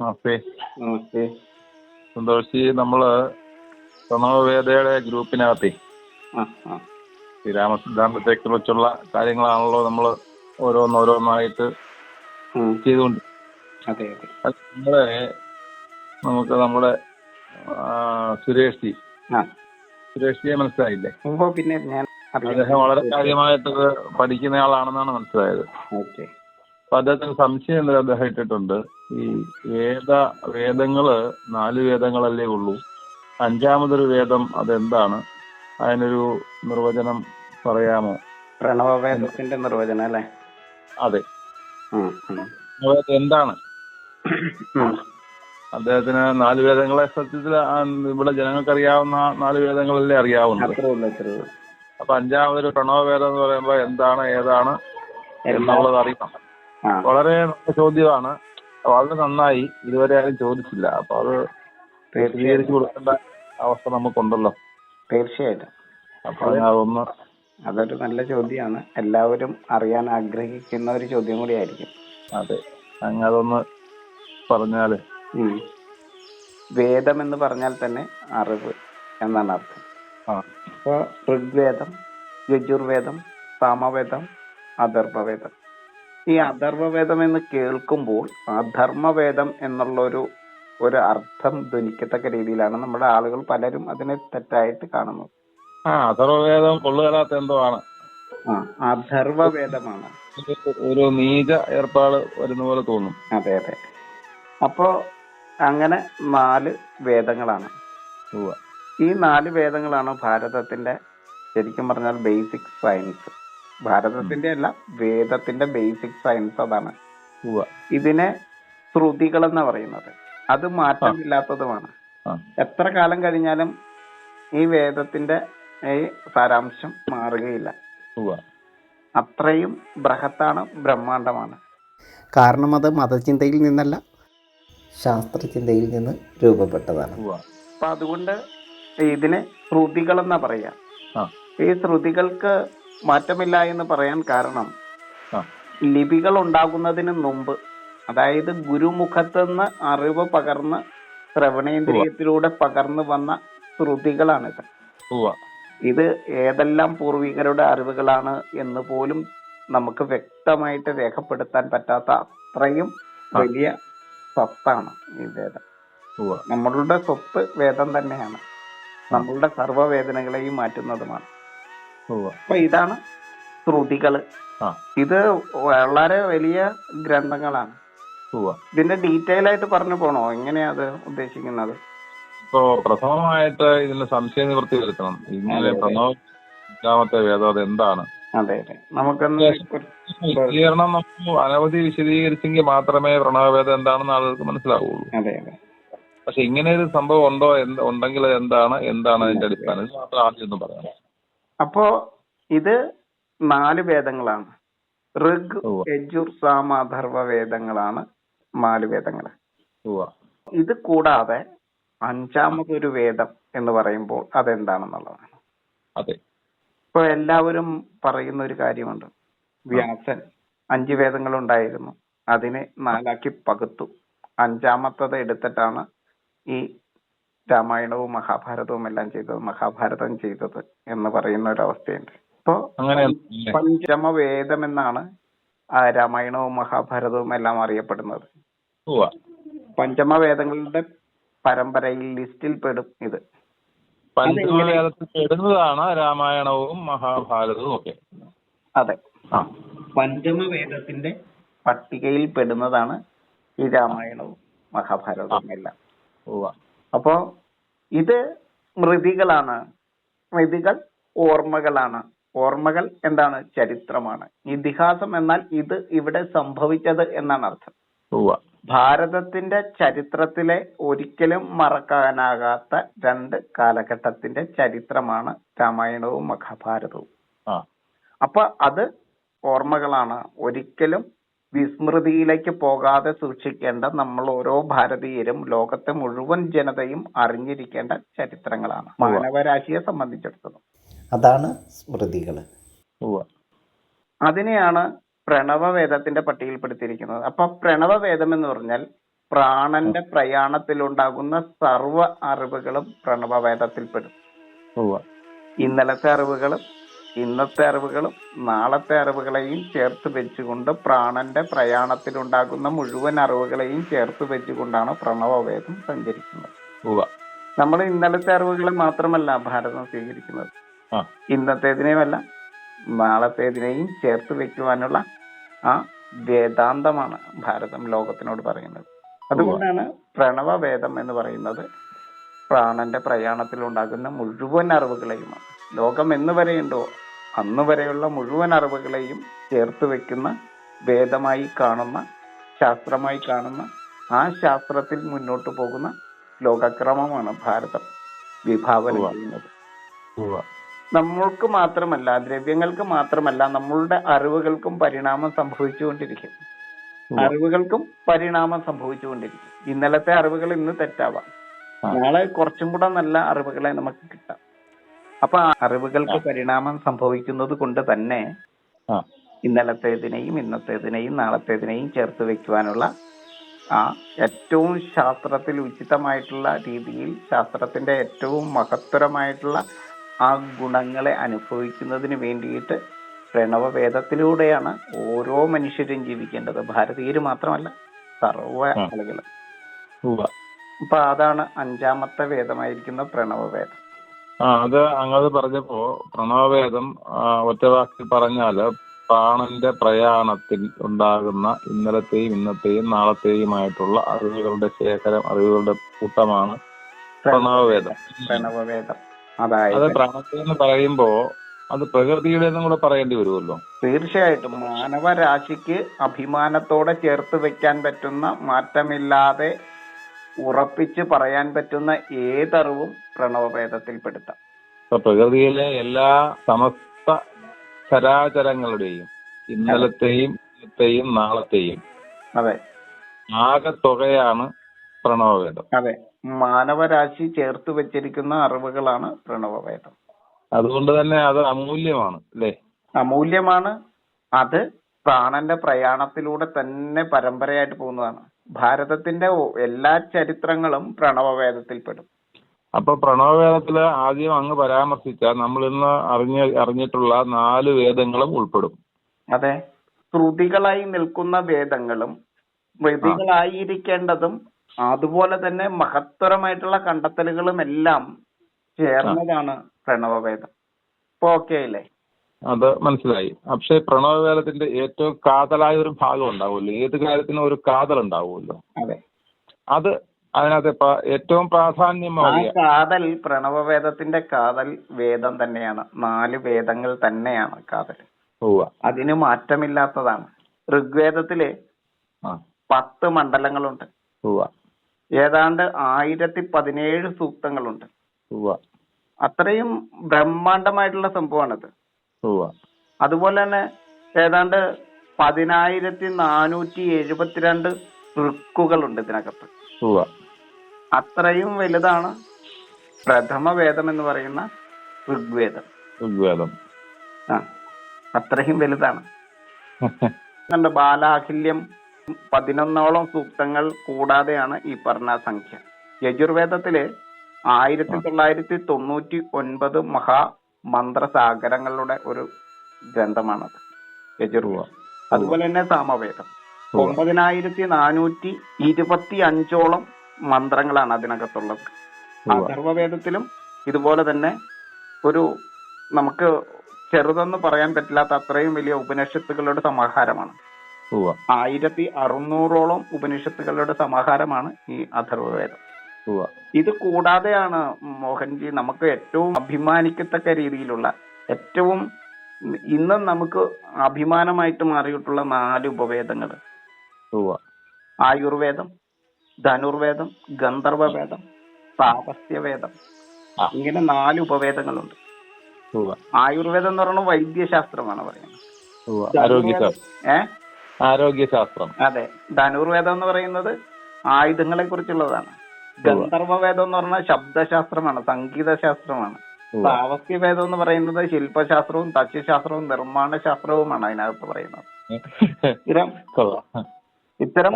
നമസ്തേ. നമസ്തേ. സന്തോഷി നമ്മൾ പ്രണവവേദയുടെ ഗ്രൂപ്പിനകത്തെ ശ്രീരാമ സിദ്ധാന്തത്തെ കുറിച്ചുള്ള കാര്യങ്ങളാണല്ലോ നമ്മൾ ഓരോന്നോരോന്നായിട്ട്. ചെയ്തുകൊണ്ട് നമ്മളെ നമുക്ക് നമ്മുടെ സുരേഷ്. ജി സുരേഷ് ജിയെ മനസ്സിലായില്ലേ പിന്നെ ഞാൻ അദ്ദേഹം വളരെ കാര്യമായിട്ട് പഠിക്കുന്നയാളാണെന്നാണ് പഠിക്കുന്ന ആളാണെന്നാണ് മനസ്സിലായത്. ഓക്കെ. അപ്പൊ അദ്ദേഹത്തിന് സംശയം എന്നൊരു അദ്ദേഹം ഇട്ടിട്ടുണ്ട്. ഈ വേദ വേദങ്ങൾ നാല് വേദങ്ങളല്ലേ ഉള്ളൂ. അഞ്ചാമതൊരു വേദം അതെന്താണ്? അതിനൊരു നിർവചനം പറയാമോ? പ്രണവവേദത്തിന്റെ നിർവചനം അല്ലേ? അതെ. എന്താണ്? അദ്ദേഹത്തിന് നാല് വേദങ്ങളെ സത്യത്തിൽ ഇവിടെ ജനങ്ങൾക്ക് അറിയാവുന്ന നാല് വേദങ്ങളല്ലേ അറിയാവുന്നത്. അപ്പൊ അഞ്ചാമതൊരു പ്രണവവേദം എന്ന് പറയുമ്പോ എന്താണ് ഏതാണ് എന്നുള്ളത് അറിയണം. വളരെ നല്ല ചോദ്യമാണ്. വളരെ നന്നായി. ഇതുവരെ ആരും ചോദിച്ചില്ല. അപ്പൊ അത് വിശദീകരിച്ചു കൊടുക്കേണ്ട അവസ്ഥ നമുക്കുണ്ടല്ലോ. തീർച്ചയായിട്ടും. അപ്പൊ അതൊന്ന് അതൊരു നല്ല ചോദ്യമാണ്. എല്ലാവരും അറിയാൻ ആഗ്രഹിക്കുന്ന ഒരു ചോദ്യം കൂടി ആയിരിക്കും അതെ. അങ്ങ് അതൊന്ന് പറഞ്ഞാൽ. വേദം എന്ന് പറഞ്ഞാൽ തന്നെ അറിവ് എന്നാണ് അർത്ഥം. അപ്പോൾ ഋഗ്വേദം യജുർവേദം സാമവേദം അഥർവവേദം. ഈ അഥർവവേദം എന്ന് കേൾക്കുമ്പോൾ അധർമ്മവേദം എന്നുള്ള ഒരു ഒരു അർത്ഥം ധ്വനിക്കത്തക്ക രീതിയിലാണ് നമ്മുടെ ആളുകൾ പലരും അതിനെ തെറ്റായിട്ട് കാണുന്നത്. ആ അഥർവവേദം കൊള്ളുകലാത്ത എന്തോ ആണ്. ആ അഥർവവേദമാണ് ഒരു നീച ഏർപ്പാട് വരുന്ന പോലെ തോന്നും. അതെ അതെ. അപ്പോ അങ്ങനെ നാല് വേദങ്ങളാണ്. ഈ നാല് വേദങ്ങളാണ് ഭാരതത്തിന്റെ ശരിക്കും പറഞ്ഞാൽ ബേസിക് സയൻസ്. ഭാരതത്തിന്റെ അല്ല വേദത്തിന്റെ ബേസിക് സയൻസ് അതാണ്. ഇതിനെ ശ്രുതികൾ എന്ന് പറയുന്നത്. അത് മാറ്റമില്ലാത്തതുമാണ്. എത്ര കാലം കഴിഞ്ഞാലും ഈ വേദത്തിന്റെ ഈ സാരാംശം മാറുകയില്ല. അത്രയും ബൃഹത്താണ് ബ്രഹ്മാണ്ടമാണ് കാരണം അത് മതചിന്തയിൽ നിന്നല്ല ശാസ്ത്രചിന്തയിൽ നിന്ന് രൂപപ്പെട്ടതാണ്. അപ്പൊ അതുകൊണ്ട് ഇതിനെ ശ്രുതികൾ എന്നാ പറയാ ഈ ശ്രുതികൾക്ക് മാറ്റമില്ല എന്ന് പറയാൻ കാരണം ലിപികൾ ഉണ്ടാകുന്നതിന് മുമ്പ് അതായത് ഗുരുമുഖത്തുനിന്ന് അറിവ് പകർന്ന് ശ്രവണേന്ദ്രിയത്തിലൂടെ പകർന്നു വന്ന ശ്രുതികളാണിത്. ഇത് ഇത് ഏതെല്ലാം പൂർവികരുടെ അറിവുകളാണ് എന്ന് പോലും നമുക്ക് വ്യക്തമായിട്ട് രേഖപ്പെടുത്താൻ പറ്റാത്ത അത്രയും വലിയ സ്വത്താണ് ഈ വേദം. നമ്മളുടെ സ്വത്ത് വേദം തന്നെയാണ്. നമ്മളുടെ സർവവേദനകളെയും മാറ്റുന്നതുമാണ്. അപ്പൊ ഇതാണ് ശ്രുതികൾ. ഇത് വളരെ വലിയ ഗ്രന്ഥങ്ങളാണ്. ഇതിന്റെ ഡീറ്റെയിൽ ആയിട്ട് പറഞ്ഞു പോണോ? എങ്ങനെയാ അത് ഉദ്ദേശിക്കുന്നത്? ഇപ്പോ പ്രഥമമായിട്ട് ഇതിന് സംശയ നിവൃത്തി വരുത്തണം. ഇങ്ങനെ പ്രഥമത്തെ വേദം അത് എന്താണ്? വിശദീകരണം നമുക്ക് അനവധി വിശദീകരിച്ചെങ്കിൽ മാത്രമേ പ്രണവവേദം എന്താണെന്ന് ആളുകൾക്ക് മനസ്സിലാവുള്ളൂ. അതെ അതെ. പക്ഷെ ഇങ്ങനെ ഒരു സംഭവം ഉണ്ടോ? എന്ത് ഉണ്ടെങ്കിൽ എന്താണ്? എന്താണ് അതിന്റെ അടിസ്ഥാനം? മാത്രം ആദ്യം ഒന്ന് പറയാം. അപ്പോ ഇത് നാല് വേദങ്ങളാണ്. ഋഗ്. യജുർ സാമ അഥർവ വേദങ്ങളാണ് നാല് വേദങ്ങൾ. ഇത് കൂടാതെ അഞ്ചാമതൊരു വേദം എന്ന് പറയുമ്പോൾ അതെന്താണെന്നുള്ളതാണ് അതെ. ഇപ്പൊ എല്ലാവരും പറയുന്ന ഒരു കാര്യമുണ്ട്. വ്യാസൻ അഞ്ച് വേദങ്ങൾ ഉണ്ടായിരുന്നു അതിനെ നാലാക്കി പകുത്തു. അഞ്ചാമത്തത് എടുത്തിട്ടാണ് ഈ രാമായണവും മഹാഭാരതവും എല്ലാം ചെയ്തത് മഹാഭാരതം ചെയ്തത് എന്ന് പറയുന്ന ഒരു അവസ്ഥയുണ്ട്. ഇപ്പോ പഞ്ചമവേദം പഞ്ചമ എന്നാണ് ആ രാമായണവും മഹാഭാരതവും എല്ലാം അറിയപ്പെടുന്നത്. പഞ്ചമവേദങ്ങളുടെ പഞ്ചമ വേദങ്ങളുടെ പരമ്പരയിൽ ലിസ്റ്റിൽ പെടും ഇത്. പഞ്ചമവേദത്തിൽ പെടുന്നതാണ് രാമായണവും മഹാഭാരതവും ഒക്കെ. അതെ. പഞ്ചമവേദത്തിന്റെ പഞ്ചമ പട്ടികയിൽ പെടുന്നതാണ് ഈ രാമായണവും മഹാഭാരതവും എല്ലാം. അപ്പോ ഇത് സ്മൃതികളാണ് സ്മൃതികൾ ഓർമ്മകളാണ്. ഓർമ്മകൾ എന്താണ്? ചരിത്രമാണ്. ഇതിഹാസം എന്നാൽ ഇത് ഇവിടെ സംഭവിച്ചത് എന്നാണ് അർത്ഥം. ഭാരതത്തിന്റെ ചരിത്രത്തിലെ ഒരിക്കലും മറക്കാനാകാത്ത രണ്ട് കാലഘട്ടത്തിന്റെ ചരിത്രമാണ് രാമായണവും മഹാഭാരതവും. അപ്പൊ അത് ഓർമ്മകളാണ്. ഒരിക്കലും വിസ്മൃതിയിലേക്ക് പോകാതെ സൂക്ഷിക്കേണ്ട നമ്മൾ ഓരോ ഭാരതീയരും ലോകത്തെ മുഴുവൻ ജനതയും അറിഞ്ഞിരിക്കേണ്ട ചരിത്രങ്ങളാണ്. മാനവരാശിയെ സംബന്ധിച്ചിടത്തോളം. അതാണ് സ്മൃതികൾ. അതിനെയാണ് പ്രണവവേദത്തിന്റെ പട്ടികയിൽപ്പെടുത്തിയിരിക്കുന്നത്. അപ്പൊ പ്രണവവേദം എന്ന് പറഞ്ഞാൽ പ്രാണന്റെ പ്രയാണത്തിലുണ്ടാകുന്ന സർവ അറിവുകളും പ്രണവവേദത്തിൽപ്പെടും. ഇന്നലത്തെ അറിവുകളും ഇന്നത്തെ അറിവുകളും നാളത്തെ അറിവുകളെയും ചേർത്ത് വെച്ചുകൊണ്ട് പ്രാണന്റെ പ്രയാണത്തിലുണ്ടാകുന്ന മുഴുവൻ അറിവുകളെയും ചേർത്ത് വെച്ചുകൊണ്ടാണ് പ്രണവവേദം സഞ്ചരിക്കുന്നത്. നമ്മൾ ഇന്നലത്തെ അറിവുകൾ മാത്രമല്ല ഭാരതം സ്വീകരിക്കുന്നത്. ഇന്നത്തേതിനെയുമല്ല നാളത്തേതിനെയും ചേർത്ത് വെക്കുവാനുള്ള ആ വേദാന്തമാണ് ഭാരതം ലോകത്തിനോട് പറയുന്നത്. അതുകൊണ്ടാണ് പ്രണവവേദം എന്ന് പറയുന്നത് പ്രാണന്റെ പ്രയാണത്തിൽ ഉണ്ടാകുന്ന മുഴുവൻ അറിവുകളെയുമാണ്. ലോകം എന്ന് വരെയുണ്ടോ? അന്ന് വരെയുള്ള മുഴുവൻ അറിവുകളെയും ചേർത്ത് വെക്കുന്ന വേദമായി കാണുന്ന ശാസ്ത്രമായി കാണുന്ന ആ ശാസ്ത്രത്തിൽ മുന്നോട്ട് പോകുന്ന ലോകക്രമമാണ് ഭാരതം വിഭാവനം. ചെയ്യുന്നത്. നമ്മൾക്ക് മാത്രമല്ല ദ്രവ്യങ്ങൾക്ക് മാത്രമല്ല നമ്മളുടെ അറിവുകൾക്കും പരിണാമം സംഭവിച്ചുകൊണ്ടിരിക്കും. അറിവുകൾക്കും പരിണാമം സംഭവിച്ചുകൊണ്ടിരിക്കും. ഇന്നലത്തെ അറിവുകൾ ഇന്ന് തെറ്റാവാം. നാളെ കുറച്ചും കൂടെ നല്ല അറിവുകളെ നമുക്ക് കിട്ടാം. അപ്പൊ ആ അറിവുകൾക്ക് പരിണാമം സംഭവിക്കുന്നത് കൊണ്ട് തന്നെ ഇന്നലത്തേതിനെയും ഇന്നത്തേതിനെയും നാളത്തേതിനെയും ചേർത്ത് വെക്കുവാനുള്ള ആ ഏറ്റവും ശാസ്ത്രത്തിൽ ഉചിതമായിട്ടുള്ള രീതിയിൽ ശാസ്ത്രത്തിന്റെ ഏറ്റവും മഹത്തരമായിട്ടുള്ള ആ ഗുണങ്ങളെ അനുഭവിക്കുന്നതിന് വേണ്ടിയിട്ട് പ്രണവവേദത്തിലൂടെയാണ് ഓരോ മനുഷ്യരും ജീവിക്കേണ്ടത്. ഭാരതീയര് മാത്രമല്ല സർവ ആളുകൾ അപ്പൊ അതാണ് അഞ്ചാമത്തെ വേദമായിരിക്കുന്ന പ്രണവവേദം. ആ അത് അങ്ങത് പറഞ്ഞപ്പോ പ്രണവവേദം ഒറ്റവാക്കിൽ ഒറ്റ വാക്കിൽ പറഞ്ഞാൽ പ്രാണന്റെ പ്രയാണത്തിൽ ഉണ്ടാകുന്ന ഇന്നലത്തെയും ഇന്നത്തെയും നാളത്തെയുമായിട്ടുള്ള അറിവുകളുടെ ശേഖരം അറിവുകളുടെ കൂട്ടമാണ് പ്രണവവേദം. പ്രണവവേദം. അത് അതായത് പ്രാണത്തെ എന്ന് പറയുമ്പോ അത് പ്രകൃതിയുടേതും കൂടെ പറയേണ്ടി വരുമല്ലോ. തീർച്ചയായിട്ടും. മാനവരാശിക്ക് അഭിമാനത്തോടെ ചേർത്ത് വെക്കാൻ പറ്റുന്ന മാറ്റമില്ലാതെ ഉറപ്പിച്ച് പറയാൻ പറ്റുന്ന ഏതറിവും പ്രണവഭേദത്തിൽപ്പെടുത്താം. ഇപ്പൊ പ്രകൃതിയിലെ എല്ലാ സമസ്ത ചരാചരങ്ങളുടെയും ഇന്നലത്തെയും ഇന്നത്തെയും നാളത്തെയും അതെ. ആകെ തുകയാണ് പ്രണവഭേദം. അതെ. മാനവരാശി ചേർത്ത് വെച്ചിരിക്കുന്ന അറിവുകളാണ് പ്രണവഭേദം. അതുകൊണ്ട് തന്നെ അത് അമൂല്യമാണ് അല്ലേ? അമൂല്യമാണ്. അത് പ്രാണന്റെ പ്രയാണത്തിലൂടെ തന്നെ പരമ്പരയായിട്ട് പോകുന്നതാണ്. ഭാരതത്തിന്റെ എല്ലാ ചരിത്രങ്ങളും പ്രണവവേദത്തിൽപ്പെടും. അപ്പൊ പ്രണവവേദത്തിൽ ആദ്യം അങ്ങ് പരാമർശിച്ച നമ്മൾ ഇന്ന് അറിഞ്ഞ അറിഞ്ഞിട്ടുള്ള നാല് വേദങ്ങളും ഉൾപ്പെടും. അതെ. ശ്രുതികളായി നിൽക്കുന്ന വേദങ്ങളും സ്മൃതികളായിരിക്കേണ്ടതും അതുപോലെ തന്നെ മഹത്തരമായിട്ടുള്ള കണ്ടെത്തലുകളും എല്ലാം ചേർന്നതാണ് പ്രണവവേദം. ഇപ്പൊ ഓക്കെ അല്ലേ? അത് മനസ്സിലായി. പക്ഷെ പ്രണവവേദത്തിന്റെ ഏറ്റവും കാതലായ ഒരു ഭാഗം ഉണ്ടാവുമല്ലോ. ഏത് കാര്യത്തിനും ഒരു കാതൽ ഉണ്ടാവുമല്ലോ അതെ. അത് അതിനകത്ത് ഏറ്റവും ആ പ്രാധാന്യമേറിയ കാതൽ പ്രണവവേദത്തിന്റെ കാതൽ വേദം തന്നെയാണ്. നാല് വേദങ്ങൾ തന്നെയാണ് കാതൽ. അതിന് മാറ്റമില്ലാത്തതാണ്. ഋഗ്വേദത്തിൽ പത്ത് മണ്ഡലങ്ങളുണ്ട്. ഏതാണ്ട് ആയിരത്തി പതിനേഴ് സൂക്തങ്ങളുണ്ട് അത്രയും ബ്രഹ്മാണ്ഡമായിട്ടുള്ള സംഭവമാണിത്. അതുപോലെ തന്നെ ഏതാണ്ട് പതിനായിരത്തി നാനൂറ്റി എഴുപത്തിരണ്ട് ഋക്കുകളുണ്ട് ഇതിനകത്ത്. അത്രയും വലുതാണ് പ്രഥമ വേദം എന്ന് പറയുന്ന ഋഗ്വേദം. ഋഗ്വേദം. ആ അത്രയും വലുതാണ്. കണ്ട ബാലാഹില്യം പതിനൊന്നോളം സൂക്തങ്ങൾ കൂടാതെയാണ് ഈ പറഞ്ഞ സംഖ്യ. യജുർവേദത്തിൽ ആയിരത്തി തൊള്ളായിരത്തി തൊണ്ണൂറ്റി ഒൻപത് മഹാ മന്ത്രസാഗരങ്ങളുടെ ഒരു ഗ്രന്ഥമാണത്. യജുർവ അതുപോലെ തന്നെ സാമവേദം. ഒമ്പതിനായിരത്തി നാനൂറ്റി ഇരുപത്തി അഞ്ചോളം മന്ത്രങ്ങളാണ് അതിനകത്തുള്ളത്. അഥർവവേദത്തിലും ഇതുപോലെ തന്നെ ഒരു നമുക്ക് ചെറുതെന്ന് പറയാൻ പറ്റില്ലാത്ത അത്രയും വലിയ ഉപനിഷത്തുകളുടെ സമാഹാരമാണ്. ആയിരത്തി അറുന്നൂറോളം ഉപനിഷത്തുകളുടെ സമാഹാരമാണ് ഈ അഥർവവേദം. ഇത് കൂടാതെയാണ് മോഹൻജി നമുക്ക് ഏറ്റവും അഭിമാനിക്കത്തക്ക രീതിയിലുള്ള ഏറ്റവും ഇന്ന് നമുക്ക് അഭിമാനമായിട്ട് മാറിയിട്ടുള്ള നാല് ഉപവേദങ്ങൾ. ആയുർവേദം ധനുർവേദം ഗന്ധർവവേദം താപസ്യവേദം. ഇങ്ങനെ നാല് ഉപവേദങ്ങളുണ്ട്. ആയുർവേദം എന്ന് പറയുന്നത് വൈദ്യശാസ്ത്രമാണ് പറയുന്നത്. ആരോഗ്യശാസ്ത്രം. അതെ. ധനുർവേദം എന്ന് പറയുന്നത് ആയുധങ്ങളെ കുറിച്ചുള്ളതാണ് ഗന്ധർവവേദം എന്ന് പറഞ്ഞാൽ ശബ്ദശാസ്ത്രമാണ് സംഗീത ശാസ്ത്രമാണ് ഉവ്വ. സാവസ്യവേദം എന്ന് പറയുന്നത് ശില്പശാസ്ത്രവും തസ്യശാസ്ത്രവും നിർമ്മാണ ശാസ്ത്രവുമാണ് അതിനകത്ത് പറയുന്നത്. ഇത്തരം ഇത്തരം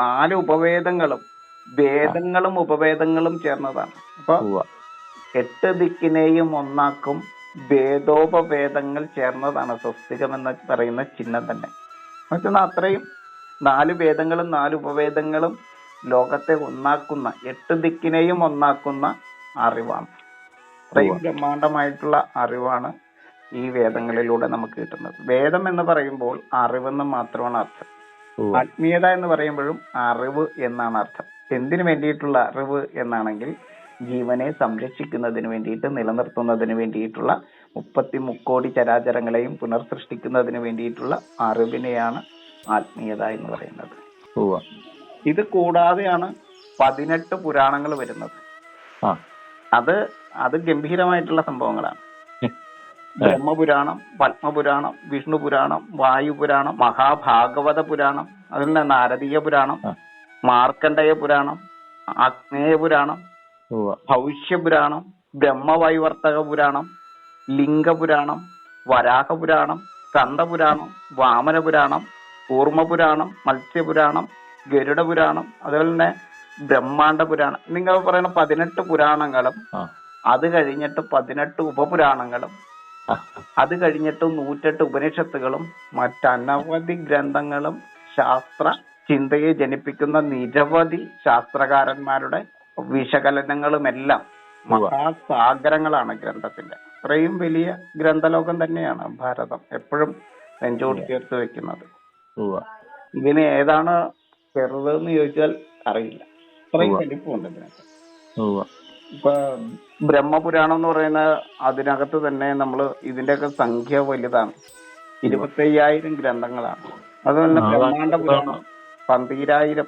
നാല് ഉപവേദങ്ങളും വേദങ്ങളും ഉപവേദങ്ങളും ചേർന്നതാണ്. അപ്പൊ എട്ട് ദിക്കിനെയും ഒന്നാക്കും വേദോപവേദങ്ങൾ ചേർന്നതാണ് സ്വസ്തികം എന്ന് പറയുന്ന ചിഹ്നം തന്നെ. മറ്റൊന്ന് അത്രയും നാല് വേദങ്ങളും നാല് ഉപവേദങ്ങളും ലോകത്തെ ഒന്നാക്കുന്ന എട്ട് ദിക്കിനെയും ഒന്നാക്കുന്ന അറിവാണ്. അത്രയും ബ്രഹ്മാണ്ടമായിട്ടുള്ള അറിവാണ് ഈ വേദങ്ങളിലൂടെ നമുക്ക് കിട്ടുന്നത്. വേദം എന്ന് പറയുമ്പോൾ അറിവെന്ന് മാത്രമാണ് അർത്ഥം. ആത്മീയത എന്ന് പറയുമ്പോഴും അറിവ് എന്നാണ് അർത്ഥം. എന്തിനു വേണ്ടിയിട്ടുള്ള അറിവ് എന്നാണെങ്കിൽ ജീവനെ സംരക്ഷിക്കുന്നതിന് വേണ്ടിയിട്ട് നിലനിർത്തുന്നതിന് വേണ്ടിയിട്ടുള്ള മുപ്പത്തി മുക്കോടി ചരാചരങ്ങളെയും പുനർസൃഷ്ടിക്കുന്നതിന് വേണ്ടിയിട്ടുള്ള അറിവിനെയാണ് ആത്മീയത എന്ന് പറയുന്നത്. ഇത് കൂടാതെയാണ് പതിനെട്ട് പുരാണങ്ങൾ വരുന്നത്. അത് അത് ഗംഭീരമായിട്ടുള്ള സംഭവങ്ങളാണ്. ബ്രഹ്മപുരാണം പത്മപുരാണം വിഷ്ണു പുരാണം വായുപുരാണം മഹാഭാഗവത പുരാണം അതിൽ നിന്ന് നാരദീയ പുരാണം. മാർക്കണ്ഡേയ പുരാണം ആഗ്നേയ പുരാണം ഉവ്വ. ഭൗഷ്യപുരാണം ബ്രഹ്മവൈവർത്തക പുരാണം ലിംഗപുരാണം വരാഹപുരാണം സ്കന്ദപുരാണം വാമനപുരാണം കൂർമ്മപുരാണം മത്സ്യപുരാണം ഗരുഡപുരാണം അതുപോലെ തന്നെ ബ്രഹ്മാണ്ഡ പുരാണം നിങ്ങൾ പറയുന്ന പതിനെട്ട് പുരാണങ്ങളും അത് കഴിഞ്ഞിട്ട് പതിനെട്ട് ഉപപുരാണങ്ങളും അത് കഴിഞ്ഞിട്ട് നൂറ്റെട്ട് ഉപനിഷത്തുകളും മറ്റനവധി ഗ്രന്ഥങ്ങളും ശാസ്ത്ര ചിന്തയെ ജനിപ്പിക്കുന്ന നിരവധി ശാസ്ത്രകാരന്മാരുടെ വിശകലനങ്ങളുമെല്ലാം എല്ലാം മഹാസാഗരങ്ങളാണ് ഗ്രന്ഥത്തിന്റെ അത്രയും വലിയ ഗ്രന്ഥലോകം തന്നെയാണ് ഭാരതം എപ്പോഴും നെഞ്ചോട് ചേർത്ത് വെക്കുന്നത്. ഇതിന് ഏതാണ് ചെറുതെന്ന് ചോദിച്ചാൽ അറിയില്ല. അത്രയും ഉവ്വ. വലിപ്പമുണ്ട് ഇതിനകത്ത്. ഉവ്വ. ഇപ്പൊ ബ്രഹ്മപുരാണം എന്ന് പറയുന്ന അതിനകത്ത് തന്നെ നമ്മൾ ഇതിന്റെയൊക്കെ സംഖ്യ വലുതാണ്. ഇരുപത്തയ്യായിരം ഗ്രന്ഥങ്ങളാണ്. അതുപോലെ ബ്രഹ്മാണ്ഡ പുരാണം. പന്തീരായിരം.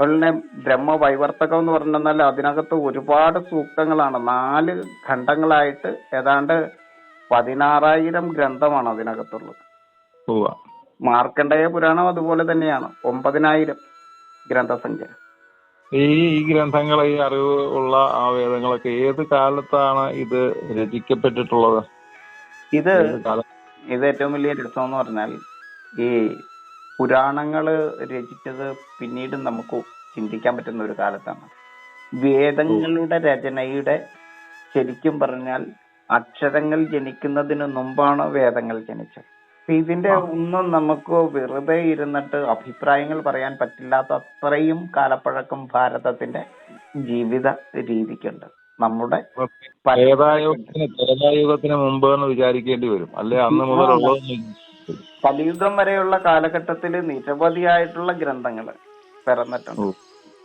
അതുപോലെ തന്നെ ബ്രഹ്മവൈവർത്തകം എന്ന് പറഞ്ഞാൽ അതിനകത്ത് ഒരുപാട് സൂക്തങ്ങളാണ്. നാല് ഖണ്ഡങ്ങളായിട്ട് ഏതാണ്ട് പതിനാറായിരം ഗ്രന്ഥമാണ് അതിനകത്തുള്ളത്. മാർക്കണ്ഡേയ പുരാണം അതുപോലെ തന്നെയാണ്. ഒമ്പതിനായിരം. ഗ്രന്ഥസംഖ്യ. ഈ ഈ ഗ്രന്ഥങ്ങൾ ഈ അറിവ് ഉള്ള ആ വേദങ്ങളൊക്കെ ഏത് കാലത്താണ് ഇത് രചിക്കപ്പെട്ടിട്ടുള്ളത്? ഇത് ഇത് ഏറ്റവും വലിയ രസം എന്ന് പറഞ്ഞാൽ ഈ പുരാണങ്ങൾ രചിച്ചത് പിന്നീട് നമുക്ക് ചിന്തിക്കാൻ പറ്റുന്ന ഒരു കാലത്താണ്. വേദങ്ങളുടെ രചനയുടെ ശരിക്കും പറഞ്ഞാൽ അക്ഷരങ്ങൾ ജനിക്കുന്നതിന് മുമ്പാണ് വേദങ്ങൾ ജനിച്ചത്? അപ്പൊ ഇതിന്റെ ഒന്നും നമുക്ക് വെറുതെ ഇരുന്നിട്ട് അഭിപ്രായങ്ങൾ പറയാൻ പറ്റില്ലാത്ത അത്രയും കാലപ്പഴക്കം ഭാരതത്തിന്റെ ജീവിത രീതിക്കുണ്ട്. നമ്മുടെ പല- ത്രേതായുഗത്തിന് ത്രേതായുഗത്തിന് മുമ്പ് എന്ന് വിചാരിക്കേണ്ടി വരും. അല്ലെ? അന്ന് മുതലുള്ളത് കലിയുഗം വരെയുള്ള കാലഘട്ടത്തിൽ നിരവധിയായിട്ടുള്ള ഗ്രന്ഥങ്ങൾ പിറന്നിട്ടുണ്ട്.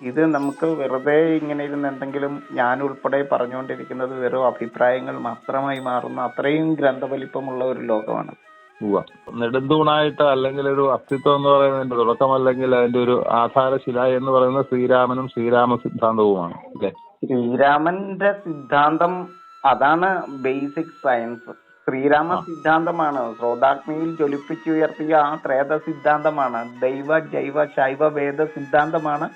ഇത് നമുക്ക് വെറുതെ ഇങ്ങനെ ഇരുന്ന് എന്തെങ്കിലും ഞാൻ ഉൾപ്പെടെ പറഞ്ഞുകൊണ്ടിരിക്കുന്നത് വെറും അഭിപ്രായങ്ങൾ മാത്രമായി മാറുന്ന അത്രയും ഗ്രന്ഥവലിപ്പമുള്ള ഒരു ലോകമാണ്. നെടുന്തൂണായിട്ട് അല്ലെങ്കിൽ ഒരു അസ്തിത്വം എന്ന് പറയുന്നതിന്റെ തുടക്കം അല്ലെങ്കിൽ അതിന്റെ ഒരു ആധാരശില എന്ന് പറയുന്നത് ശ്രീരാമനും ശ്രീരാമ സിദ്ധാന്തവുമാണ് അല്ലെ? ശ്രീരാമന്റെ സിദ്ധാന്തം അതാണ് ബേസിക് സയൻസ്. ശ്രീരാമ സിദ്ധാന്തമാണ്. ശ്രോതാഗ്നിയിൽ ജ്വലിപ്പിച്ചുയർത്തിയ ആ ത്രേത സിദ്ധാന്തമാണ്. ദൈവ ജൈവ ശൈവ വേദ സിദ്ധാന്തമാണ്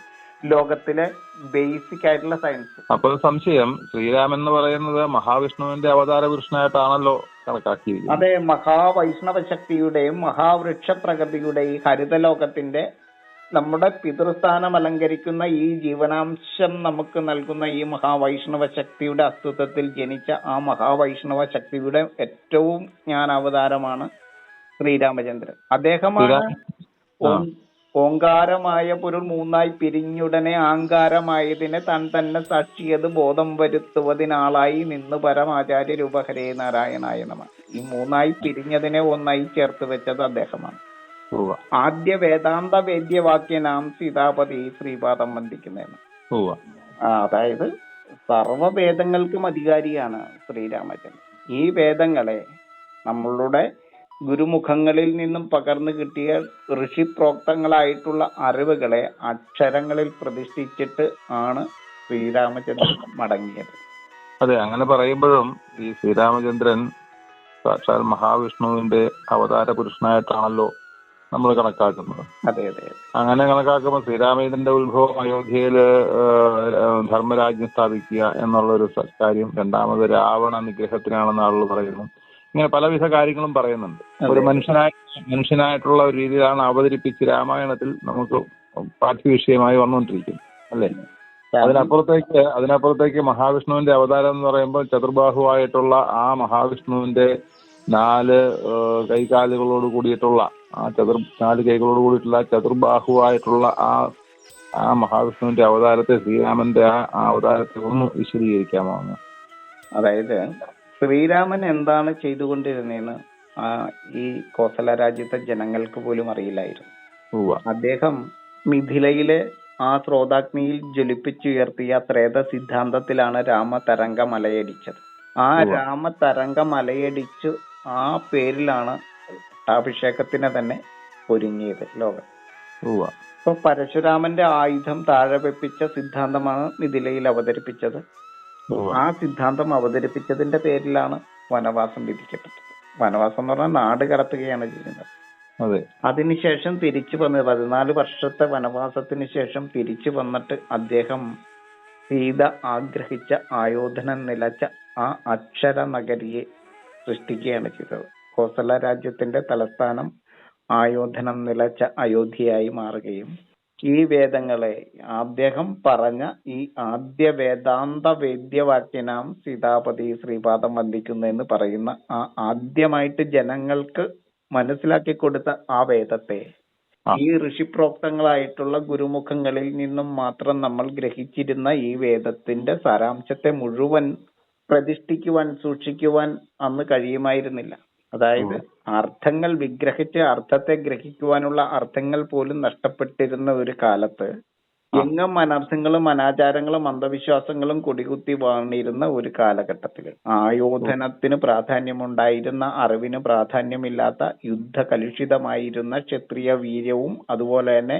ലോകത്തിലെ ബേസിക് ആയിട്ടുള്ള സയൻസ്. അപ്പൊ സംശയം. ശ്രീരാമൻ എന്ന് പറയുന്നത് മഹാവിഷ്ണുവിന്റെ അവതാര പുരുഷനായിട്ടാണല്ലോ കണക്കാക്കിയിരിക്കുന്നത് അതെ മഹാവൈഷ്ണവ ശക്തിയുടെയും മഹാവൃക്ഷ പ്രകൃതിയുടെയും ഹരിതലോകത്തിന്റെ നമ്മുടെ പിതൃസ്ഥാനം അലങ്കരിക്കുന്ന ഈ ജീവനാംശം നമുക്ക് നൽകുന്ന ഈ മഹാവൈഷ്ണവ ശക്തിയുടെ അസ്തിത്വത്തിൽ ജനിച്ച ആ മഹാവൈഷ്ണവ ശക്തിയുടെ ഏറ്റവും ജ്ഞാനാവതാരമാണ് ശ്രീരാമചന്ദ്രൻ. അദ്ദേഹമാണ് ഓങ്കാരമായ പൊരുൾ മൂന്നായി പിരിഞ്ഞുടനെ ആങ്കാരമായതിനെ താൻ തന്നെ സാക്ഷിയത് ബോധം വരുത്തുവതിനാളായി നിന്ന് പരമാചാര്യ രൂപഹരേ നാരായണായ നമ. ഈ മൂന്നായി പിരിഞ്ഞതിനെ ഒന്നായി ചേർത്ത് വെച്ചത് അദ്ദേഹമാണ്. ആദ്യ വേദാന്ത വേദ്യവാക്യനാം സീതാപതി ശ്രീപാദം വന്ദിക്കുന്നതെന്ന് അതായത് സർവവേദങ്ങൾക്കും അധികാരിയാണ് ശ്രീരാമചന്ദ്രൻ. ഈ വേദങ്ങളെ നമ്മളുടെ ഗുരുമുഖങ്ങളിൽ നിന്നും പകർന്നു കിട്ടിയ ഋഷിപ്രോക്തങ്ങളായിട്ടുള്ള അറിവുകളെ അക്ഷരങ്ങളിൽ പ്രതിഷ്ഠിച്ചിട്ട് ആണ് ശ്രീരാമചന്ദ്രൻ മടങ്ങിയത്. അതെ അങ്ങനെ പറയുമ്പോഴും ഈ ശ്രീരാമചന്ദ്രൻ സാക്ഷാൽ മഹാവിഷ്ണുവിന്റെ അവതാര പുരുഷനായിട്ടാണല്ലോ നമ്മൾ കണക്കാക്കുന്നത്. അതെ അതെ. അങ്ങനെ കണക്കാക്കുമ്പോൾ ശ്രീരാമചന്ദ്രന്റെ ഉത്ഭവം അയോധ്യയിൽ ധർമ്മരാജ്യം സ്ഥാപിക്കുക എന്നുള്ള ഒരു കാര്യം രണ്ടാമത് രാവണ നിഗ്രഹത്തിനാണെന്ന് ആളുകൾ പറയുന്നു ഇങ്ങനെ പലവിധ കാര്യങ്ങളും പറയുന്നുണ്ട്. ഒരു മനുഷ്യനായ മനുഷ്യനായി മനുഷ്യനായിട്ടുള്ള ഒരു രീതിയിലാണ് അവതരിപ്പിച്ച് രാമായണത്തിൽ നമുക്ക് പാഠ്യ വിഷയമായി വന്നുകൊണ്ടിരിക്കുന്നത് അല്ലേ? അതിനപ്പുറത്തേക്ക് അതിനപ്പുറത്തേക്ക് മഹാവിഷ്ണുവിന്റെ അവതാരം എന്ന് പറയുമ്പോൾ ചതുർബാഹുവായിട്ടുള്ള ആ മഹാവിഷ്ണുവിന്റെ നാല് കൈകാലുകളോട് കൂടിയിട്ടുള്ള ആ ചതുർ നാല് കൈകളോട് കൂടിയിട്ടുള്ള ചതുർബാഹുവായിട്ടുള്ള ആ ആ മഹാവിഷ്ണുവിന്റെ അവതാരത്തെ ശ്രീരാമന്റെ ആ അവതാരത്തെ ഒന്ന് വിശദീകരിക്കാമോ? അതായത് ശ്രീരാമൻ എന്താണ് ചെയ്തുകൊണ്ടിരുന്നതെന്ന് ആ ഈ കോസല രാജ്യത്തെ ജനങ്ങൾക്ക് പോലും അറിയില്ലായിരുന്നു. അദ്ദേഹം മിഥിലയിലെ ആ സ്രോതാഗ്നിയിൽ ജ്വലിപ്പിച്ചുയർത്തിയ ത്രേത സിദ്ധാന്തത്തിലാണ് രാമതരംഗ മലയടിച്ചത് ആ. രാമതരംഗ മലയടിച്ചു ആ പേരിലാണ് പട്ടാഭിഷേകത്തിനെ തന്നെ ഒരുങ്ങിയത് ലോകം. ഇപ്പൊ പരശുരാമന്റെ ആയുധം താഴെ വെപ്പിച്ച സിദ്ധാന്തമാണ് മിഥിലയിൽ അവതരിപ്പിച്ചത്. ആ സിദ്ധാന്തം അവതരിപ്പിച്ചതിന്റെ പേരിലാണ് വനവാസം വിധിക്കപ്പെട്ടത്. വനവാസം എന്ന് പറഞ്ഞാൽ നാട് കടത്തുകയാണ് ചെയ്യുന്നത്. അതെ. അതിനുശേഷം തിരിച്ചു വന്ന് പതിനാല് വർഷത്തെ വനവാസത്തിന് ശേഷം തിരിച്ചു വന്നിട്ട് അദ്ദേഹം സീത ആഗ്രഹിച്ച ആയോധനം നിലച്ച ആ അക്ഷര നഗരിയെ സൃഷ്ടിക്കുകയാണ് ചെയ്തത്. കോസല രാജ്യത്തിന്റെ തലസ്ഥാനം ആയോധനം നിലച്ച അയോധ്യയായി മാറുകയും ഈ വേദങ്ങളെ അദ്ദേഹം പറഞ്ഞ ഈ ആദ്യ വേദാന്ത വേദ്യവാക്യനാം സീതാപതി ശ്രീപാദം വന്ദിക്കുന്നു എന്ന് പറയുന്ന ആ ആദ്യമായിട്ട് ജനങ്ങൾക്ക് മനസ്സിലാക്കി കൊടുത്ത ആ വേദത്തെ ഈ ഋഷിപ്രോക്തങ്ങളായിട്ടുള്ള ഗുരുമുഖങ്ങളിൽ നിന്നും മാത്രം നമ്മൾ ഗ്രഹിച്ചിരുന്ന ഈ വേദത്തിന്റെ സാരാംശത്തെ മുഴുവൻ പ്രതിഷ്ഠിക്കുവാൻ സൂക്ഷിക്കുവാൻ അന്ന് കഴിയുമായിരുന്നില്ല. അതായത് അർത്ഥങ്ങൾ വിഗ്രഹിച്ച് അർത്ഥത്തെ ഗ്രഹിക്കുവാനുള്ള അർത്ഥങ്ങൾ പോലും നഷ്ടപ്പെട്ടിരുന്ന ഒരു കാലത്ത് എങ്ങും അനർത്ഥങ്ങളും അനാചാരങ്ങളും അന്ധവിശ്വാസങ്ങളും കൊടികുത്തി വാണിരുന്ന ഒരു കാലഘട്ടത്തിൽ ആയോധനത്തിന് പ്രാധാന്യമുണ്ടായിരുന്ന അറിവിന് പ്രാധാന്യമില്ലാത്ത യുദ്ധ കലുഷിതമായിരുന്ന ക്ഷത്രിയ വീര്യവും അതുപോലെ തന്നെ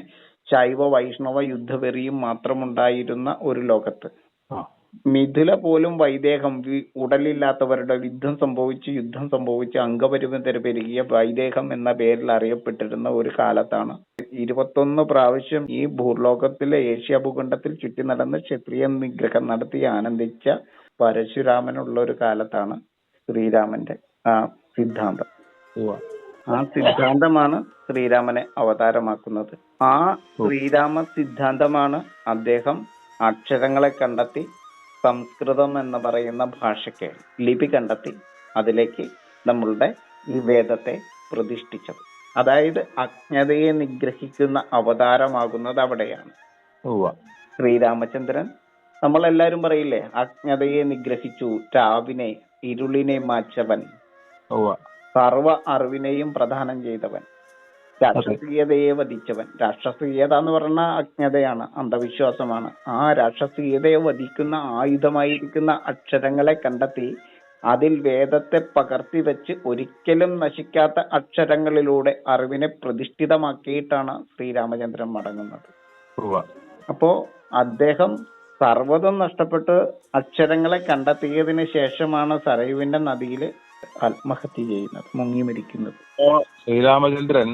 ശൈവ വൈഷ്ണവ യുദ്ധവെറിയും മാത്രമുണ്ടായിരുന്ന ഒരു ലോകത്ത്. മിഥുല പോലും വൈദേഹം വി- ഉടലില്ലാത്തവരുടെ യുദ്ധം സംഭവിച്ച് യുദ്ധം സംഭവിച്ച് അംഗപരിമിതർ പെരുകിയ വൈദേഹം എന്ന പേരിൽ അറിയപ്പെട്ടിരുന്ന ഒരു കാലത്താണ്. ഇരുപത്തൊന്ന് പ്രാവശ്യം ഈ ഭൂലോകത്തിലെ ഏഷ്യ ഭൂഖണ്ഡത്തിൽ ചുറ്റി നടന്ന് ക്ഷത്രിയ നിഗ്രഹം നടത്തി ആനന്ദിച്ച പരശുരാമനുള്ള ഒരു കാലത്താണ് ശ്രീരാമന്റെ ആ സിദ്ധാന്തം. ആ സിദ്ധാന്തമാണ് ശ്രീരാമനെ അവതാരമാക്കുന്നത്. ആ ശ്രീരാമ സിദ്ധാന്തമാണ് അദ്ദേഹം അക്ഷരങ്ങളെ കണ്ടെത്തി സംസ്കൃതം എന്ന് പറയുന്ന ഭാഷയ്ക്ക് ലിപി കണ്ടെത്തി അതിലേക്ക് നമ്മളുടെ ഈ വേദത്തെ പ്രതിഷ്ഠിച്ചത്. അതായത് അജ്ഞതയെ നിഗ്രഹിക്കുന്ന അവതാരമാകുന്നത് അവിടെയാണ്. ശ്രീരാമചന്ദ്രൻ നമ്മൾ നമ്മളെല്ലാരും പറയില്ലേ അജ്ഞതയെ നിഗ്രഹിച്ചു രാവിനെ ഇരുളിനെ മാച്ചവൻ. സർവ അറിവിനെയും പ്രധാനം ചെയ്തവൻ. രാക്ഷസീയതയെ വധിച്ചവൻ. രാക്ഷസീയത എന്ന് പറഞ്ഞ അജ്ഞതയാണ് അന്ധവിശ്വാസമാണ്. ആ രാക്ഷസീയതയെ വധിക്കുന്ന ആയുധമായിരിക്കുന്ന അക്ഷരങ്ങളെ കണ്ടെത്തി അതിൽ വേദത്തെ പകർത്തി വെച്ച് ഒരിക്കലും നശിക്കാത്ത അക്ഷരങ്ങളിലൂടെ അറിവിനെ പ്രതിഷ്ഠിതമാക്കിയിട്ടാണ് ശ്രീരാമചന്ദ്രൻ മടങ്ങുന്നത്. അപ്പോ അദ്ദേഹം സർവതും നഷ്ടപ്പെട്ട് അക്ഷരങ്ങളെ കണ്ടെത്തിയതിന് ശേഷമാണ് സരയുവിന്റെ നദിയിൽ ആത്മഹത്യ ചെയ്യുന്നത് മുങ്ങി മരിക്കുന്നത് ശ്രീരാമചന്ദ്രൻ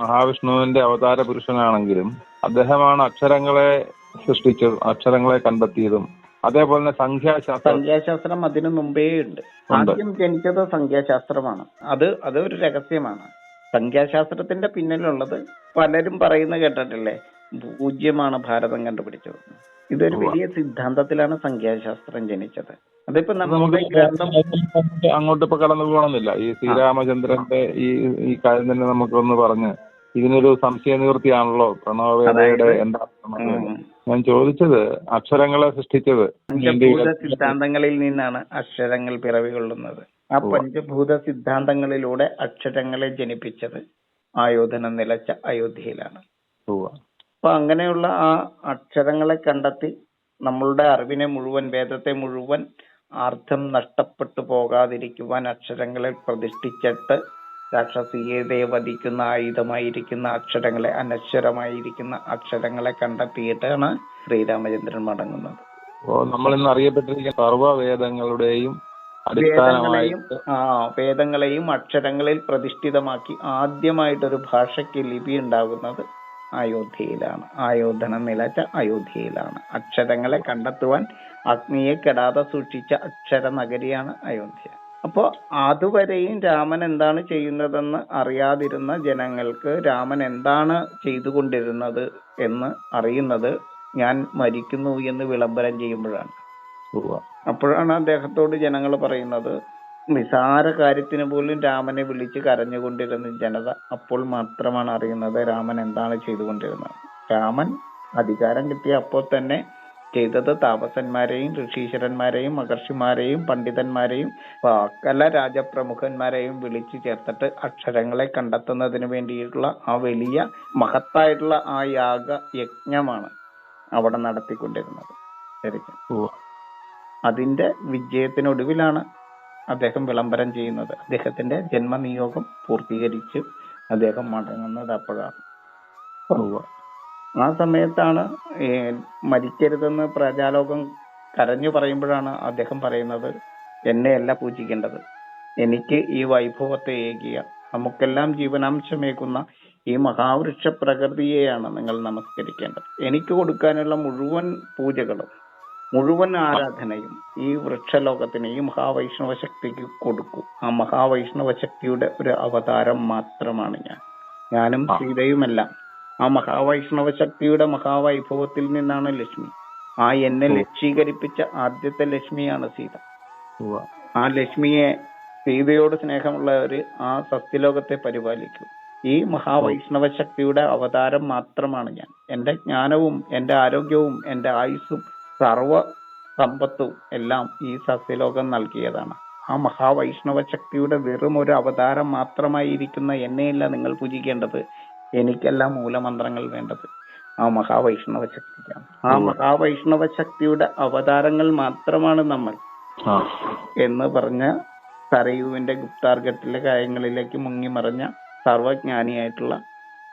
മഹാവിഷ്ണുവിന്റെ അവതാര പുരുഷനാണെങ്കിലും അദ്ദേഹമാണ് അക്ഷരങ്ങളെ സൃഷ്ടിച്ചത് അക്ഷരങ്ങളെ കണ്ടെത്തിയതും. അതേപോലെ തന്നെ സംഖ്യാശാസ്ത്രം. സംഖ്യാശാസ്ത്രം അതിനു മുമ്പേ ഉണ്ട്. ആദ്യം ജനിച്ചത് സംഖ്യാശാസ്ത്രമാണ്. അത് അത് ഒരു രഹസ്യമാണ്. സംഖ്യാശാസ്ത്രത്തിന്റെ പിന്നിലുള്ളത് പലരും പറയുന്ന കേട്ടിട്ടില്ലേ? പൂജ്യമാണ് ഭാരതം കണ്ടുപിടിച്ചത്. ഇതൊരു വലിയ സിദ്ധാന്തത്തിലാണ് സംഖ്യാശാസ്ത്രം ജനിച്ചത്. അതിപ്പോ നമ്മുടെ ഗ്രന്ഥം അങ്ങോട്ട് അങ്ങോട്ട് ഇപ്പൊ കടന്നു പോകണമെന്നില്ല ഈ ശ്രീരാമചന്ദ്രന്റെ ഈ ഈ കാര്യം തന്നെ നമുക്കൊന്ന് പറഞ്ഞ് ഇതിനൊരു സംശയ നിവൃത്തിയാണല്ലോ പ്രണവവേദയുടെ? ഉം. ഞാൻ ചോദിച്ചത് അക്ഷരങ്ങളെ സൃഷ്ടിച്ചത് പഞ്ചഭൂത സിദ്ധാന്തങ്ങളിൽ നിന്നാണ് അക്ഷരങ്ങൾ പിറവികൊള്ളുന്നത് ആ പഞ്ചഭൂത സിദ്ധാന്തങ്ങളിലൂടെ അക്ഷരങ്ങളെ ജനിപ്പിച്ചത് ആയോധനം നിലച്ച അയോധ്യയിലാണ്. അപ്പൊ അങ്ങനെയുള്ള ആ അക്ഷരങ്ങളെ കണ്ടെത്തി നമ്മളുടെ അറിവിനെ മുഴുവൻ വേദത്തെ മുഴുവൻ അർത്ഥം നഷ്ടപ്പെട്ടു പോകാതിരിക്കുവാൻ അക്ഷരങ്ങളെ പ്രതിഷ്ഠിച്ചിട്ട് രാക്ഷസീയതയെ വധിക്കുന്ന ആയുധമായിരിക്കുന്ന അക്ഷരങ്ങളെ അനശ്വരമായിരിക്കുന്ന അക്ഷരങ്ങളെ കണ്ടെത്തിയിട്ടാണ് ശ്രീരാമചന്ദ്രൻ മടങ്ങുന്നത്. അപ്പോ നമ്മൾ ഇന്ന് അറിയപ്പെട്ടിരിക്കുന്ന സർവവേദങ്ങളുടെയും വേദങ്ങളെയും ആ വേദങ്ങളെയും അക്ഷരങ്ങളിൽ പ്രതിഷ്ഠിതമാക്കി ആദ്യമായിട്ടൊരു ഭാഷയ്ക്ക് ലിപി ഉണ്ടാകുന്നത് അയോധ്യയിലാണ്. ആയോധന നിലച്ച അയോധ്യയിലാണ്. അക്ഷരങ്ങളെ കണ്ടെത്തുവാൻ അഗ്നിയെ കെടാതെ സൂക്ഷിച്ച അക്ഷര നഗരിയാണ് അയോധ്യ. അപ്പോ അതുവരെയും രാമൻ എന്താണ് ചെയ്യുന്നതെന്ന് അറിയാതിരുന്ന ജനങ്ങൾക്ക് രാമൻ എന്താണ് ചെയ്തുകൊണ്ടിരുന്നത് എന്ന് അറിയുന്നത് ഞാൻ മരിക്കുന്നു എന്ന് വിളംബരം ചെയ്യുമ്പോഴാണ്. അപ്പോഴാണ് അദ്ദേഹത്തോട് ജനങ്ങൾ പറയുന്നത് നിസാര കാര്യത്തിന് പോലും രാമനെ വിളിച്ച് കരഞ്ഞുകൊണ്ടിരുന്ന ജനത അപ്പോൾ മാത്രമാണ് അറിയുന്നത് രാമൻ എന്താണ് ചെയ്തുകൊണ്ടിരുന്നത് രാമൻ അധികാരം കിട്ടിയ അപ്പോൾ തന്നെ ചെയ്തത് താപസന്മാരെയും ഋഷീശ്വരന്മാരെയും മഹർഷിമാരെയും പണ്ഡിതന്മാരെയും സകല രാജപ്രമുഖന്മാരെയും വിളിച്ചു ചേർത്തിട്ട് അക്ഷരങ്ങളെ കണ്ടെത്തുന്നതിന് വേണ്ടിയിട്ടുള്ള ആ വലിയ മഹത്തായിട്ടുള്ള ആ യാഗ യജ്ഞമാണ് അവിടെ നടത്തിക്കൊണ്ടിരുന്നത് ശരിക്കും. അതിന്റെ വിജയത്തിനൊടുവിലാണ് അദ്ദേഹം വിളംബരം ചെയ്യുന്നത് അദ്ദേഹത്തിന്റെ ജന്മനിയോഗം പൂർത്തീകരിച്ച് അദ്ദേഹം മടങ്ങുന്നത് അപ്പോഴാണ്. ആ സമയത്താണ് ഏ, മരിക്കരുതെന്ന് പ്രജാലോകം കരഞ്ഞു പറയുമ്പോഴാണ് അദ്ദേഹം പറയുന്നത് എന്നെയല്ല പൂജിക്കേണ്ടത്. എനിക്ക് ഈ വൈഭവത്തെ ഏകിയ നമുക്കെല്ലാം ജീവനാംശമേകുന്ന ഈ മഹാവൃക്ഷ പ്രകൃതിയെയാണ് നിങ്ങൾ നമസ്കരിക്കേണ്ടത്. എനിക്ക് കൊടുക്കാനുള്ള മുഴുവൻ പൂജകളും മുഴുവൻ ആരാധനയും ഈ വൃക്ഷലോകത്തിന് ഈ മഹാവൈഷ്ണവ ശക്തിക്ക് കൊടുക്കൂ. ആ മഹാവൈഷ്ണവ ശക്തിയുടെ ഒരു അവതാരം മാത്രമാണ് ഞാൻ. ഞാനും. സീതയുമെല്ലാം ആ മഹാവൈഷ്ണവ ശക്തിയുടെ മഹാവൈഭവത്തിൽ നിന്നാണ് ലക്ഷ്മി. ആ എന്നെ ലക്ഷീകരിപ്പിച്ച ആദ്യത്തെ ലക്ഷ്മിയാണ് സീത. ആ ലക്ഷ്മിയെ സീതയോട് സ്നേഹമുള്ളവര് ആ സത്യലോകത്തെ പരിപാലിക്കും. ഈ മഹാവൈഷ്ണവ ശക്തിയുടെ അവതാരം മാത്രമാണ് ഞാൻ. എന്റെ ജ്ഞാനവും എന്റെ ആരോഗ്യവും എന്റെ ആയുസ്സും സർവ സമ്പത്തും എല്ലാം ഈ സസ്യലോകം നൽകിയതാണ്. ആ മഹാവൈഷ്ണവ ശക്തിയുടെ വെറും ഒരു അവതാരം മാത്രമായിരിക്കുന്ന എന്നെയല്ല നിങ്ങൾ പൂജിക്കേണ്ടത്. എനിക്കല്ല മൂലമന്ത്രങ്ങൾ വേണ്ടത് ആ മഹാവൈഷ്ണവ ശക്തിക്കാണ്. ആ. മഹാവൈഷ്ണവ ശക്തിയുടെ അവതാരങ്ങൾ മാത്രമാണ് നമ്മൾ. എന്ന് പറഞ്ഞ സരയുവിന്റെ ഗുപ്താർഘട്ടിലെ കാര്യങ്ങളിലേക്ക് മുങ്ങി മറിഞ്ഞ സർവജ്ഞാനിയായിട്ടുള്ള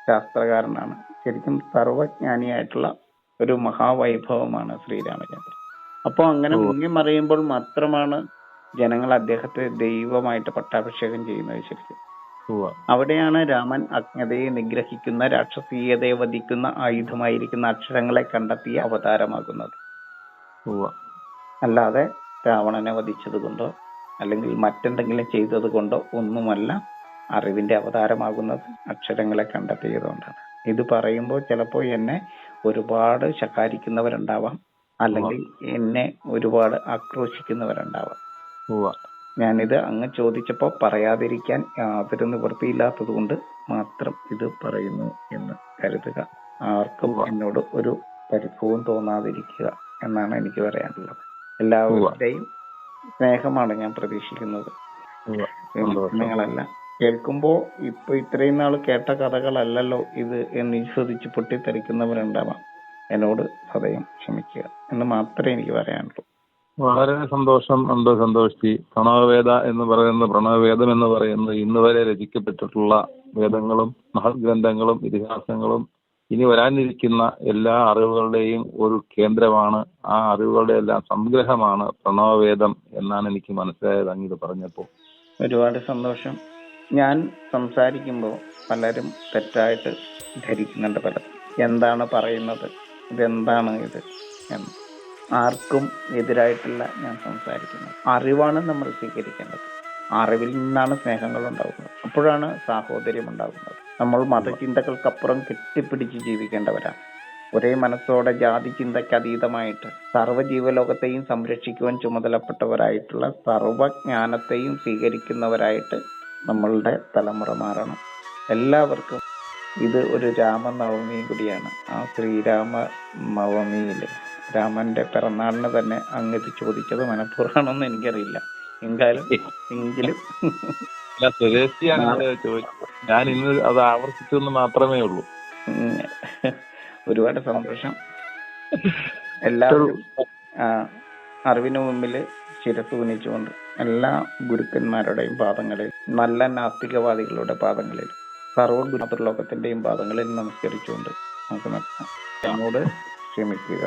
ശാസ്ത്രകാരനാണ്. ശരിക്കും സർവജ്ഞാനിയായിട്ടുള്ള ഒരു മഹാവൈഭവമാണ് ശ്രീരാമചന്ദ്രൻ. അപ്പോൾ അങ്ങനെ മുങ്ങിമറിയുമ്പോൾ മുങ്ങി മറിയുമ്പോൾ മാത്രമാണ് ജനങ്ങൾ അദ്ദേഹത്തെ ദൈവമായിട്ട് പട്ടാഭിഷേകം ചെയ്യുന്നത് ശരിക്കും. അവിടെയാണ് രാമൻ അജ്ഞതയെ നിഗ്രഹിക്കുന്ന രാക്ഷസീയതയെ വധിക്കുന്ന ആയുധമായിരിക്കുന്ന അക്ഷരങ്ങളെ കണ്ടെത്തിയ അവതാരമാകുന്നത്. അല്ലാതെ രാവണനെ വധിച്ചത് കൊണ്ടോ അല്ലെങ്കിൽ മറ്റെന്തെങ്കിലും ചെയ്തത് കൊണ്ടോ ഒന്നുമല്ല അറിവിന്റെ അവതാരമാകുന്നത് അക്ഷരങ്ങളെ കണ്ടെത്തിയത് കൊണ്ടാണ് ഇത് പറയുമ്പോൾ ചിലപ്പോൾ എന്നെ ഒരുപാട് ശകാരിക്കുന്നവരുണ്ടാവാം അല്ലെങ്കിൽ എന്നെ ഒരുപാട് ആക്രോശിക്കുന്നവരുണ്ടാവാം. ഞാനിത് അങ്ങ് ചോദിച്ചപ്പോൾ പറയാതിരിക്കാൻ യാതൊരു നിവൃത്തിയില്ലാത്തത് കൊണ്ട് മാത്രം ഇത് പറയുന്നു എന്ന് കരുതുക. ആർക്കും എന്നോട് ഒരു പരിഭവവും തോന്നാതിരിക്കുക എന്നാണ് എനിക്ക് പറയാനുള്ളത്. എല്ലാവരുടെയും സ്നേഹമാണ് ഞാൻ പ്രതീക്ഷിക്കുന്നത്. നിങ്ങളല്ല. കേൾക്കുമ്പോ ഇപ്പൊ ഇത്രയും നാൾ കേട്ട കഥകളല്ലല്ലോ ഇത് എന്ന് വിശ്വസിച്ച് പൊട്ടിത്തെറിക്കുന്നവരുണ്ടാവാം. എന്നോട് സദയം ക്ഷമിക്കുക എന്ന് മാത്രമേ എനിക്ക് പറയാനുള്ളൂ. വളരെ സന്തോഷം ഉണ്ട് സന്തോഷി പ്രണവവേദ എന്ന് പറയുന്ന പ്രണവവേദം എന്ന് പറയുന്ന ഇന്ന് വരെ രചിക്കപ്പെട്ടിട്ടുള്ള വേദങ്ങളും മഹത് ഗ്രന്ഥങ്ങളും ഇതിഹാസങ്ങളും ഇനി വരാനിരിക്കുന്ന എല്ലാ അറിവുകളുടെയും ഒരു കേന്ദ്രമാണ്. ആ അറിവുകളുടെ എല്ലാം സംഗ്രഹമാണ് പ്രണവവേദം എന്നാണ് എനിക്ക് മനസ്സിലായത് അങ്ങിത് പറഞ്ഞപ്പോൾ. ഒരുപാട് സന്തോഷം. ഞാൻ സംസാരിക്കുമ്പോൾ പലരും തെറ്റായിട്ട് ധരിക്കുന്നുണ്ട് പലരും. എന്താണ് പറയുന്നത്? ഇതെന്താണ് ഇത്? എന്ന്. ആർക്കും എതിരായിട്ടല്ല ഞാൻ സംസാരിക്കുന്നത്. അറിവാണ് നമ്മൾ സ്വീകരിക്കേണ്ടത്. അറിവിൽ നിന്നാണ് സ്നേഹങ്ങൾ ഉണ്ടാകുന്നത് അപ്പോഴാണ് സാഹോദര്യം ഉണ്ടാകുന്നത് നമ്മൾ മതചിന്തകൾക്കപ്പുറം കെട്ടിപ്പിടിച്ച് ജീവിക്കേണ്ടവരാണ്. ഒരേ മനസ്സോടെ ജാതി ചിന്തയ്ക്ക് അതീതമായിട്ട് സർവജീവലോകത്തെയും സംരക്ഷിക്കുവാൻ ചുമതലപ്പെട്ടവരായിട്ടുള്ള സർവജ്ഞാനത്തെയും സ്വീകരിക്കുന്നവരായിട്ട് നമ്മളുടെ തലമുറ മാറണം. എല്ലാവർക്കും ഇത് ഒരു രാമനവമി കൂടിയാണ്. ആ ശ്രീരാമ നവമിയിൽ രാമന്റെ പിറന്നാളിന് തന്നെ അങ്ങ് ഇത് ചോദിച്ചത് മനഃപൂർവമാണെന്ന് എനിക്കറിയില്ല. എങ്കിലും എങ്കിലും. സ്വദേശിയാണ് ഞാൻ ഇന്ന് അത് ആവർത്തിച്ചു എന്ന് മാത്രമേ ഉള്ളൂ. ഒരുപാട് സന്തോഷം. എല്ലാവരും അറിവിന് മുമ്പിൽ ശിരസ് കുനിച്ചുകൊണ്ട് എല്ലാ ഗുരുക്കന്മാരുടെയും പാദങ്ങളിൽ നല്ല നാസ്തികവാദികളുടെ പാദങ്ങളിൽ സർവ ഗുരുലോകത്തിന്റെയും പാദങ്ങളിൽ നമസ്കരിച്ചുകൊണ്ട് നമുക്ക് നിർത്താം. എന്നോട് ക്ഷമിക്കുക.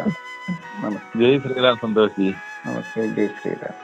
നമസ്തേ ജയ് ശ്രീരാം സന്തോഷി നമസ്തേ ജയ് ശ്രീരാം